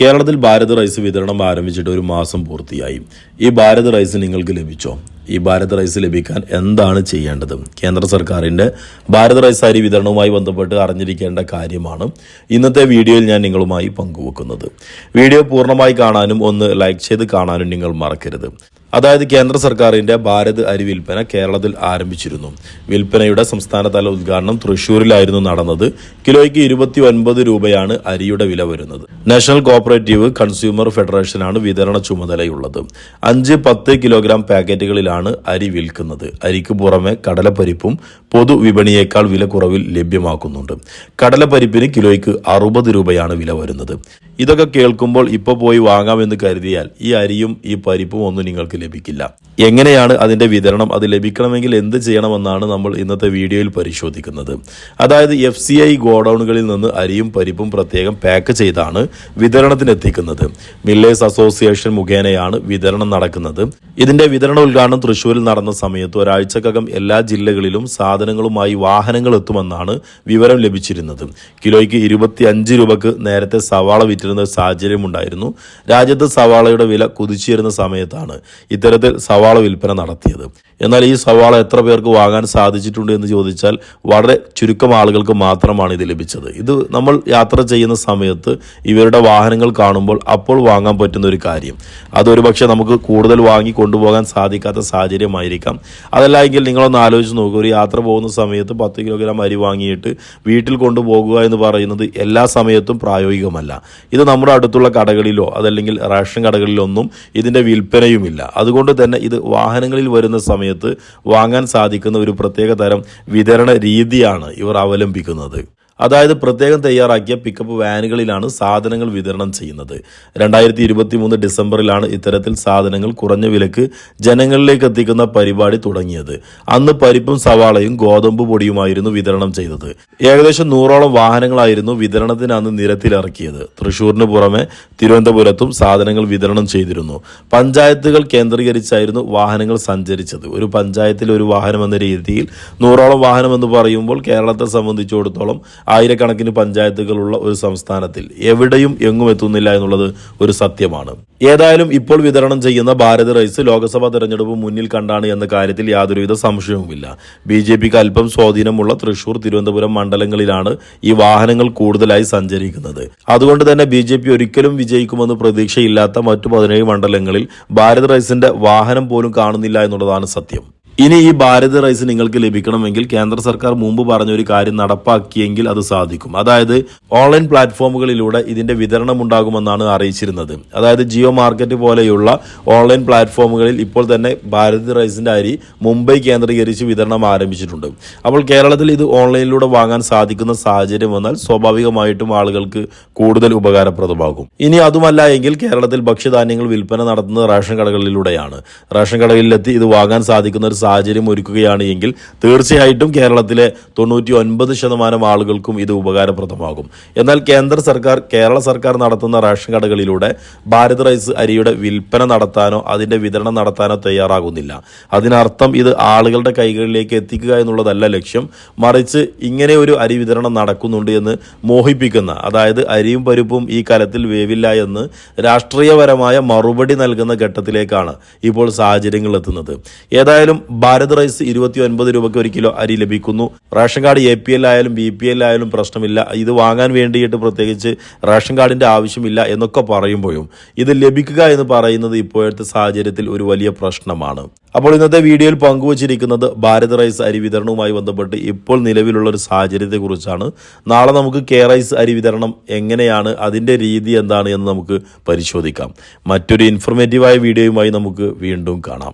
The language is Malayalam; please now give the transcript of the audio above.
കേരളത്തിൽ ഭാരത് റൈസ് വിതരണം ആരംഭിച്ചിട്ട് ഒരു മാസം പൂർത്തിയായി. ഈ ഭാരത് റൈസ് നിങ്ങൾക്ക് ലഭിച്ചോ? ഈ ഭാരത് റൈസ് ലഭിക്കാൻ എന്താണ് ചെയ്യേണ്ടത്? കേന്ദ്ര സർക്കാരിന്റെ ഭാരത് റൈസ് അരി വിതരണവുമായി ബന്ധപ്പെട്ട് അറിഞ്ഞിരിക്കേണ്ട കാര്യമാണ് ഇന്നത്തെ വീഡിയോയിൽ ഞാൻ നിങ്ങളുമായി പങ്കുവെക്കുന്നത്. വീഡിയോ പൂർണമായി കാണാനും ഒന്ന് ലൈക്ക് ചെയ്ത് കാണാനും നിങ്ങൾ മറക്കരുത്. അതായത് കേന്ദ്ര സർക്കാരിന്റെ ഭാരത് അരി വിൽപ്പന കേരളത്തിൽ ആരംഭിച്ചിരുന്നു. വിൽപ്പനയുടെ സംസ്ഥാനതല ഉദ്ഘാടനം തൃശൂരിലായിരുന്നു നടന്നത്. കിലോയ്ക്ക് ഇരുപത്തി ഒൻപത് രൂപയാണ് അരിയുടെ വില വരുന്നത്. നാഷണൽ കോപ്പറേറ്റീവ് കൺസ്യൂമർ ഫെഡറേഷനാണ് വിതരണ ചുമതലയുള്ളത്. അഞ്ച് പത്ത് കിലോഗ്രാം പാക്കറ്റുകളിലാണ് അരി വിൽക്കുന്നത്. അരിക്ക് പുറമെ കടലപ്പരിപ്പും പൊതുവിപണിയേക്കാൾ വില കുറവിൽ ലഭ്യമാക്കുന്നുണ്ട്. കടലപ്പരിപ്പിന് കിലോയ്ക്ക് അറുപത് രൂപയാണ് വില വരുന്നത്. ഇതൊക്കെ കേൾക്കുമ്പോൾ ഇപ്പോൾ പോയി വാങ്ങാമെന്ന് കരുതിയാൽ ഈ അരിയും ഈ പരിപ്പും ഒന്നും നിങ്ങൾക്ക് ലഭിക്കില്ല. എങ്ങനെയാണ് അതിന്റെ വിതരണം? അത് ലഭിക്കണമെങ്കിൽ എന്ത് ചെയ്യണമെന്നാണ് നമ്മൾ ഇന്നത്തെ വീഡിയോയിൽ പരിശോധിക്കുന്നത്. അതായത് എഫ് സി ഐ ഗോഡൌണുകളിൽ നിന്ന് അരിയും പരിപ്പും പ്രത്യേകം പാക്ക് ചെയ്താണ് വിതരണത്തിന് എത്തിക്കുന്നത്. മില്ലേഴ്സ് അസോസിയേഷൻ മുഖേനയാണ് വിതരണം നടക്കുന്നത്. ഇതിന്റെ വിതരണ ഉദ്ഘാടനം തൃശൂരിൽ നടന്ന സമയത്ത് ഒരാഴ്ചക്കകം എല്ലാ ജില്ലകളിലും സാധനങ്ങളുമായി വാഹനങ്ങൾ എത്തുമെന്നാണ് വിവരം ലഭിച്ചിരുന്നത്. കിലോയ്ക്ക് ഇരുപത്തി അഞ്ച് രൂപക്ക് നേരത്തെ സവാള വിറ്റിരുന്ന സാഹചര്യമുണ്ടായിരുന്നു. രാജ്യത്ത് സവാളയുടെ വില കുതിച്ചുയരുന്ന സമയത്താണ്. ഇത്തരത്തിൽ സവാള വിൽപ്പന നടത്തിയത്. എന്നാൽ ഈ സവാള എത്ര പേർക്ക് വാങ്ങാൻ സാധിച്ചിട്ടുണ്ട് എന്ന് ചോദിച്ചാൽ വളരെ ചുരുക്കം ആളുകൾക്ക് മാത്രമാണ് ഇത് ലഭിച്ചത്. ഇത് നമ്മൾ യാത്ര ചെയ്യുന്ന സമയത്ത് ഇവരുടെ വാഹനങ്ങൾ കാണുമ്പോൾ അപ്പോൾ വാങ്ങാൻ പറ്റുന്ന ഒരു കാര്യം. അതൊരു പക്ഷേ നമുക്ക് കൂടുതൽ വാങ്ങി കൊണ്ടുപോകാൻ സാധിക്കാത്ത സാഹചര്യമായിരിക്കാം. അതല്ല എങ്കിൽ നിങ്ങളൊന്ന് ആലോചിച്ച് നോക്കുക ഒരു യാത്ര പോകുന്ന സമയത്ത് പത്ത് കിലോഗ്രാം അരി വാങ്ങിയിട്ട് വീട്ടിൽ കൊണ്ടുപോകുക എന്ന് പറയുന്നത് എല്ലാ സമയത്തും പ്രായോഗികമല്ല. ഇത് നമ്മുടെ അടുത്തുള്ള കടകളിലോ അതല്ലെങ്കിൽ റേഷൻ കടകളിലൊന്നും ഇതിന്റെ വിൽപ്പനയുമില്ല. അതുകൊണ്ട് തന്നെ ഇത് വാഹനങ്ങളിൽ വരുന്ന സമയത്ത് വാങ്ങാൻ സാധിക്കുന്ന ഒരു പ്രത്യേക തരം വിതരണ രീതിയാണ് ഇവർ അവലംബിക്കുന്നത്. അതായത് പ്രത്യേകം തയ്യാറാക്കിയ പിക്കപ്പ് വാനുകളിലാണ് സാധനങ്ങൾ വിതരണം ചെയ്യുന്നത്. രണ്ടായിരത്തി ഇരുപത്തി മൂന്ന് ഡിസംബറിലാണ് ഇത്തരത്തിൽ സാധനങ്ങൾ കുറഞ്ഞ വിലക്ക് ജനങ്ങളിലേക്ക് എത്തിക്കുന്ന പരിപാടി തുടങ്ങിയത്. അന്ന് പരിപ്പും സവാളയും ഗോതമ്പ് പൊടിയുമായിരുന്നു വിതരണം ചെയ്തത്. ഏകദേശം നൂറോളം വാഹനങ്ങളായിരുന്നു വിതരണത്തിന് അന്ന് നിരത്തിലിറക്കിയത്. തൃശൂരിന് പുറമെ തിരുവനന്തപുരത്തും സാധനങ്ങൾ വിതരണം ചെയ്തിരുന്നു. പഞ്ചായത്തുകൾ കേന്ദ്രീകരിച്ചായിരുന്നു വാഹനങ്ങൾ സഞ്ചരിച്ചത്. ഒരു പഞ്ചായത്തിൽ ഒരു വാഹനം എന്ന രീതിയിൽ നൂറോളം വാഹനം എന്ന് പറയുമ്പോൾ കേരളത്തെ സംബന്ധിച്ചിടത്തോളം ആയിരക്കണക്കിന് പഞ്ചായത്തുകളുള്ള ഒരു സംസ്ഥാനത്തിൽ എവിടെയും എങ്ങും എത്തുന്നില്ല എന്നുള്ളത് ഒരു സത്യമാണ്. ഏതായാലും ഇപ്പോൾ വിതരണം ചെയ്യുന്ന ഭാരത് റൈസ് ലോക്സഭാ തെരഞ്ഞെടുപ്പ് മുന്നിൽ കണ്ടാണ് എന്ന കാര്യത്തിൽ യാതൊരുവിധ സംശയവുമില്ല. ബി ജെ പിക്ക് അല്പം സ്വാധീനമുള്ള തൃശൂർ തിരുവനന്തപുരം മണ്ഡലങ്ങളിലാണ് ഈ വാഹനങ്ങൾ കൂടുതലായി സഞ്ചരിക്കുന്നത്. അതുകൊണ്ട് തന്നെ ബി ജെ പി ഒരിക്കലും വിജയിക്കുമെന്ന് പ്രതീക്ഷയില്ലാത്ത മറ്റു പതിനേഴ് മണ്ഡലങ്ങളിൽ ഭാരത് റൈസിന്റെ വാഹനം പോലും കാണുന്നില്ല എന്നുള്ളതാണ് സത്യം. ഇനി ഈ ഭാരത് റൈസ് നിങ്ങൾക്ക് ലഭിക്കണമെങ്കിൽ കേന്ദ്ര സർക്കാർ മുമ്പ് പറഞ്ഞ ഒരു കാര്യം നടപ്പാക്കിയെങ്കിൽ അത് സാധിക്കും. അതായത് ഓൺലൈൻ പ്ലാറ്റ്ഫോമുകളിലൂടെ ഇതിന്റെ വിതരണം ഉണ്ടാകുമെന്നാണ് അറിയിച്ചിരുന്നത്. അതായത് ജിയോ മാർക്കറ്റ് പോലെയുള്ള ഓൺലൈൻ പ്ലാറ്റ്ഫോമുകളിൽ ഇപ്പോൾ തന്നെ ഭാരത് റൈസിന്റെ അരി മുംബൈ കേന്ദ്രീകരിച്ച് വിതരണം ആരംഭിച്ചിട്ടുണ്ട്. അപ്പോൾ കേരളത്തിൽ ഇത് ഓൺലൈനിലൂടെ വാങ്ങാൻ സാധിക്കുന്ന സാഹചര്യം വന്നാൽ സ്വാഭാവികമായിട്ടും ആളുകൾക്ക് കൂടുതൽ ഉപകാരപ്രദമാകും. ഇനി അതുമല്ല എങ്കിൽ കേരളത്തിൽ ഭക്ഷ്യധാന്യങ്ങൾ വിൽപ്പന നടത്തുന്നത് റേഷൻ കടകളിലൂടെയാണ്. റേഷൻ കടകളിലെത്തി ഇത് വാങ്ങാൻ സാധിക്കുന്ന ഒരു സാഹചര്യം ഒരുക്കുകയാണ് എങ്കിൽ തീർച്ചയായിട്ടും കേരളത്തിലെ തൊണ്ണൂറ്റി ഒൻപത് ശതമാനം ആളുകൾക്കും ഇത് ഉപകാരപ്രദമാകും. എന്നാൽ കേന്ദ്ര സർക്കാർ കേരള സർക്കാർ നടത്തുന്ന റേഷൻ കടകളിലൂടെ ഭാരത് റൈസ് അരിയുടെ വിൽപ്പന നടത്താനോ അതിന്റെ വിതരണം നടത്താനോ തയ്യാറാകുന്നില്ല. അതിനർത്ഥം ഇത് ആളുകളുടെ കൈകളിലേക്ക് എത്തിക്കുക എന്നുള്ളതല്ല ലക്ഷ്യം. മറിച്ച് ഇങ്ങനെ ഒരു അരി വിതരണം നടക്കുന്നുണ്ട് എന്ന് മോഹിപ്പിക്കുന്ന അതായത് അരിയും പരിപ്പും ഈ കലത്തിൽ വേവില്ല എന്ന് രാഷ്ട്രീയപരമായ മറുപടി നൽകുന്ന ഘട്ടത്തിലേക്കാണ് ഇപ്പോൾ സാഹചര്യങ്ങൾ എത്തുന്നത്. ഏതായാലും ഭാരത് റൈസ് ഇരുപത്തി ഒൻപത് രൂപയ്ക്ക് ഒരു കിലോ അരി ലഭിക്കുന്നു. Ration card A P L ആയാലും ബി പി എൽ ആയാലും പ്രശ്നമില്ല. ഇത് വാങ്ങാൻ വേണ്ടിയിട്ട് പ്രത്യേകിച്ച് റേഷൻ കാർഡിന്റെ ആവശ്യമില്ല എന്നൊക്കെ പറയുമ്പോഴും ഇത് ലഭിക്കുക എന്ന് പറയുന്നത് ഇപ്പോഴത്തെ സാഹചര്യത്തിൽ ഒരു വലിയ പ്രശ്നമാണ്. അപ്പോൾ ഇന്നത്തെ വീഡിയോയിൽ പങ്കുവച്ചിരിക്കുന്നത് ഭാരത് റൈസ് അരി വിതരണവുമായി ബന്ധപ്പെട്ട് ഇപ്പോൾ നിലവിലുള്ള ഒരു സാഹചര്യത്തെക്കുറിച്ചാണ്. നാളെ നമുക്ക് കെ റൈസ് അരി വിതരണം എങ്ങനെയാണ് അതിന്റെ രീതി എന്താണ് എന്ന് നമുക്ക് പരിശോധിക്കാം. മറ്റൊരു ഇൻഫർമേറ്റീവായ വീഡിയോയുമായി നമുക്ക് വീണ്ടും കാണാം.